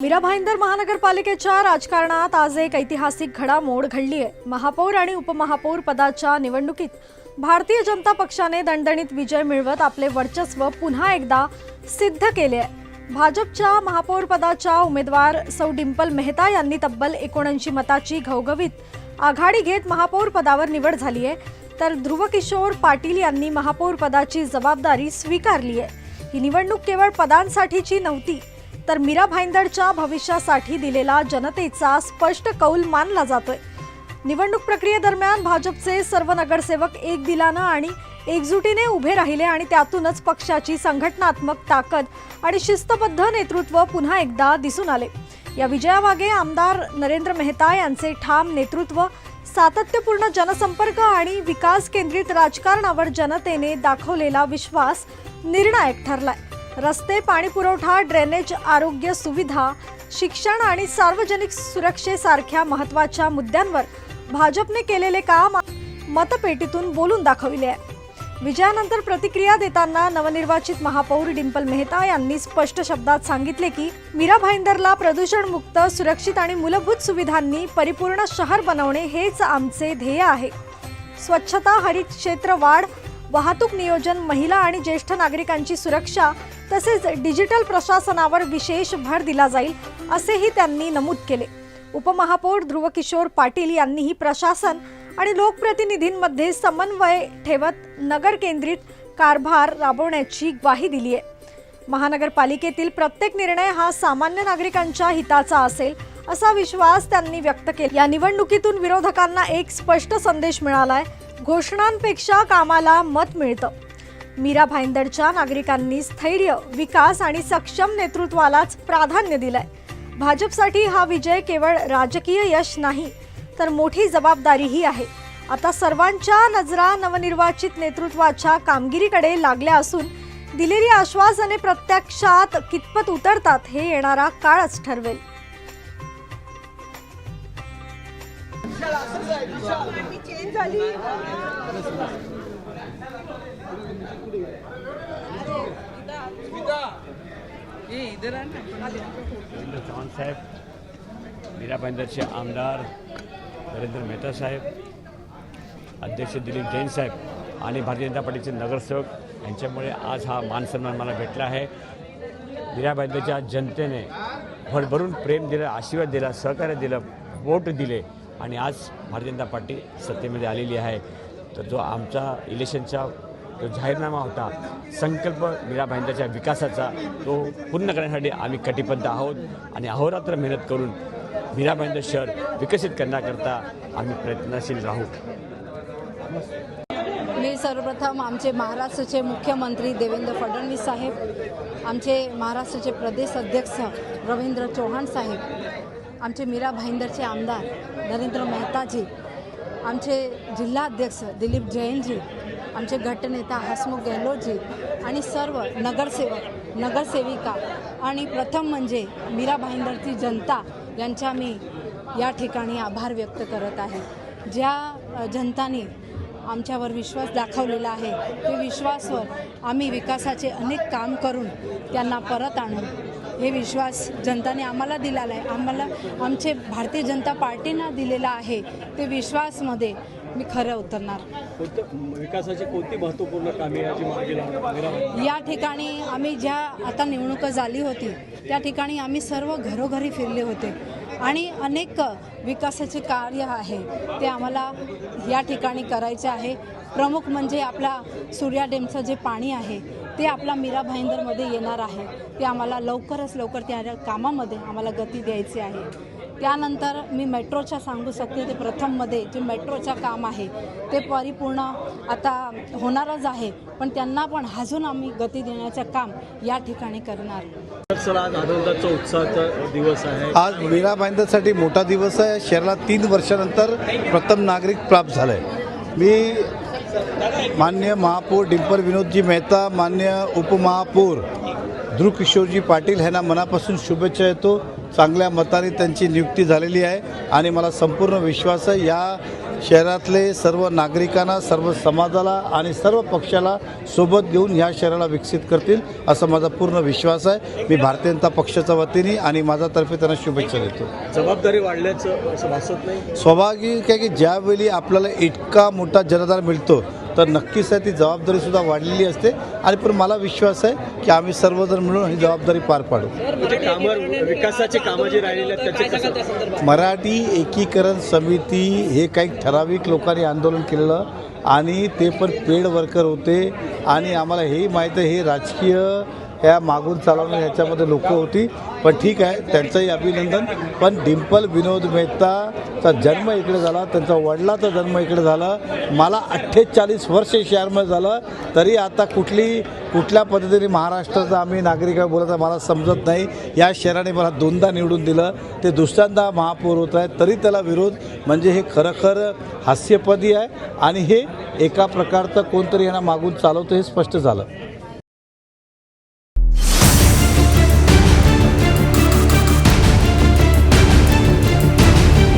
मीरा भाईंदर महानगरपालिकेच्या राजकारणात आज एक ऐतिहासिक घडामोड घडली आहे महापौर आणि उपमहापौर पदाच्या निवडणुकीत भारतीय जनता पक्षाने दणदणीत विजय मिळवत आपले वर्चस्व पुन्हा एकदा सिद्ध केले आहे भाजपच्या महापौर पदाच्या उमेदवार सौ डिंपल मेहता यांनी तब्बल एकोणऐंशी मताची घवघवीत आघाडी घेत महापौर पदावर निवड झाली आहे तर ध्रुवकिशोर पाटील यांनी महापौर पदाची जबाबदारी स्वीकारली आहे ही निवडणूक केवळ पदांसाठीची नव्हती तर मीरा भाईंदरच्या भविष्यासाठी दिलेला जनतेचा स्पष्ट कौल मानला जातोय. निवडणूक प्रक्रियेदरम्यान भाजपचे सर्व नगरसेवक एक दिलानं आणि एकजुटीने उभे राहिले आणि त्यातूनच पक्षाची संघटनात्मक ताकद आणि शिस्तबद्ध नेतृत्व पुन्हा एकदा दिसून आले. या विजयामागे आमदार नरेंद्र मेहता यांचे ठाम नेतृत्व सातत्यपूर्ण जनसंपर्क आणि विकास केंद्रित राजकारणावर जनतेने दाखवलेला विश्वास निर्णायक ठरलाय. रस्ते पाणी पुरवठा ड्रेनेज आरोग्य सुविधा शिक्षण आणि सार्वजनिक सुरक्षेसारख्या महत्त्वाच्या मुद्द्यांवर भाजपने केलेले काम मतपेटीतून बोलून दाखविले आहे. विजयानंतर प्रतिक्रिया देताना नवनिर्वाचित महापौर डिंपल मेहता यांनी स्पष्ट शब्दात सांगितले की मीरा भाईंदरला प्रदूषणमुक्त सुरक्षित आणि मूलभूत सुविधांनी परिपूर्ण शहर बनवणे हेच आमचे ध्येय आहे. स्वच्छता हरित क्षेत्र वाढ वाहतूक नियोजन महिला आणि ज्येष्ठ नागरिकांची सुरक्षा तसेच डिजिटल प्रशासनावर विशेष भर दिला जाईल असेही त्यांनी नमूद केले. उपमहापौर ध्रुवकिशोर पाटील यांनीही प्रशासन आणि लोकप्रतिनिधींमध्ये समन्वय ठेवत नगर केंद्रित कारभार राबवण्याची ग्वाही दिली आहे. महानगरपालिकेतील प्रत्येक निर्णय हा सामान्य नागरिकांच्या हिताचा असेल असा विश्वास त्यांनी व्यक्त केला. या निवडणुकीतून विरोधकांना एक स्पष्ट संदेश मिळाला आहे घोषणांपेक्षा कामाला मत मिळतं. मीरा भाईंदरच्या नागरिकांनी स्थैर्य विकास आणि सक्षम नेतृत्वालाच प्राधान्य दिलंय. भाजपसाठी हा विजय केवळ राजकीय यश नाही तर मोठी जबाबदारीही आहे. आता सर्वांच्या नजरा नवनिर्वाचित नेतृत्वाच्या कामगिरीकडे लागल्या असून दिलेली आश्वासने प्रत्यक्षात कितपत उतरतात हे येणारा काळच ठरवेल. रवींद्र चव्हाण साहेब मीरा भाईंदरचे आमदार नरेंद्र मेहता साहेब अध्यक्ष दिलीप जैन साहेब आणि भारतीय जनता पार्टीचे नगरसेवक यांच्यामुळे आज हा मानसन्मान मला भेटला आहे. मीरा भाईंदरच्या जनतेने भरभरून प्रेम दिलं आशीर्वाद दिला सहकार्य दिलं वोट दिले. आणि आज भारतीय जनता पार्टी सत्तेमध्ये आलेली आहे. तर जो आमचा इलेक्शनचा जो जाहीरनामा होता संकल्प मीरा विकासाचा तो पूर्ण करण्यासाठी आम्ही कटिबद्ध आहोत आणि अहोरात्र मेहनत करून मीरा भाईंदर शहर विकसित करण्याकरता आम्ही प्रयत्नशील राहू. मी सर्वप्रथम आमचे महाराष्ट्राचे मुख्यमंत्री देवेंद्र फडणवीस साहेब आमचे महाराष्ट्राचे प्रदेश अध्यक्ष रवींद्र चव्हाण साहेब आमचे मीरा भाईंदरचे आमदार नरेंद्र मेहताजी आमचे जिल्हाध्यक्ष दिलीप जैनजी आमचे गटनेता हसमुख गेहलोतजी आणि सर्व नगरसेवक नगरसेविका आणि प्रथम म्हणजे मीरा भाईंदरची जनता यांच्या मी या ठिकाणी आभार व्यक्त करत आहे. ज्या अ, जनताने आमच्यावर विश्वास दाखवलेला आहे ते विश्वासवर आम्ही विकासाचे अनेक काम करून त्यांना परत आणू. हे विश्वास जनताने आम्हाला दिलेला आहे. आम्हाला आमचे भारतीय जनता पार्टीनं दिलेला आहे ते विश्वासमध्ये मी खरं उतरणार. विकासाची कोणती महत्त्वपूर्ण कामे या ठिकाणी आम्ही ज्या आता निवडणूक झाली होती त्या ठिकाणी आम्ही सर्व घरोघरी फिरले होते. आणि अनेक विकासाचे कार्य आहे ते आम्हाला या ठिकाणी करायचे आहे. प्रमुख म्हणजे आपला सूर्या डेमचं जे पाणी आहे ते आपला मीरा भाईंदरमध्ये येणार आहे. ते आम्हाला लवकरच लवकर त्या कामामध्ये आम्हाला गती द्यायची आहे. त्यानंतर मी मेट्रोच्या सांगू शकते ते प्रथममध्ये जे मेट्रोचं काम आहे ते परिपूर्ण आता होणारच आहे पण त्यांना पण अजून आम्ही गती देण्याचं काम या ठिकाणी करणार. सर आज आनंदाचा उत्साहाचा दिवस आहे. आज मीरा भाईंदरसाठी मोठा दिवस आहे. शहराला तीन वर्षानंतर प्रथम नागरिक प्राप्त झालं आहे मी मान्य महापौर डिंपल विनोदजी मेहता मान्य उपमहापौर ध्रुकिशोरजी पाटील ह्यांना मनापासून शुभेच्छा येतो चांगल्या मताने त्यांची नियुक्ती झालेली आहे आणि मला संपूर्ण विश्वास आहे. या शहरातले सर्व नागरिकांना सर्व समाजाला आणि सर्व पक्षाला सोबत घेऊन ह्या शहराला विकसित करतील असा माझा पूर्ण विश्वास आहे. मी भारतीय जनता पक्षाच्या वतीने आणि माझ्यातर्फे त्यांना शुभेच्छा देतो. जबाबदारी वाढल्याचं असं भासत नाही? स्वाभाविक आहे की ज्यावेळी आपल्याला इतका मोठा जनदार मिळतो तर नक्कीच आहे ती जबाबदारीसुद्धा वाढलेली असते. आणि पण मला विश्वास आहे की आम्ही सर्वजण मिळून ही जबाबदारी पार पाडू. म्हणजे विकासाचे कामं जे राहिलेले मराठी एकीकरण समिती हे काही ठराविक लोकांनी आंदोलन केलेलं आणि ते पण पेड वर्कर होते. आणि आम्हाला हेही माहीत आहे हे राजकीय ह्या मागून चालवणं ह्याच्यामध्ये लोक होती. पण ठीक आहे त्यांचंही अभिनंदन. पण डिम्पल विनोद मेहताचा जन्म इकडे झाला त्यांचा वडिलाचा जन्म इकडे झाला. मला अठ्ठेचाळीस वर्ष शहरमध्ये झालं. तरी आता कुठली कुठल्या पद्धतीने महाराष्ट्राचा आम्ही नागरिक आहे बोलत मला समजत नाही. या शहराने मला दोनदा निवडून दिलं. ते दुसऱ्यांदा महापौर होत आहे तरी त्याला विरोध म्हणजे हे खरंखर हास्यपदी आहे. आणि हे एका प्रकारचं कोणतरी यांना मागून चालवतं हे स्पष्ट झालं.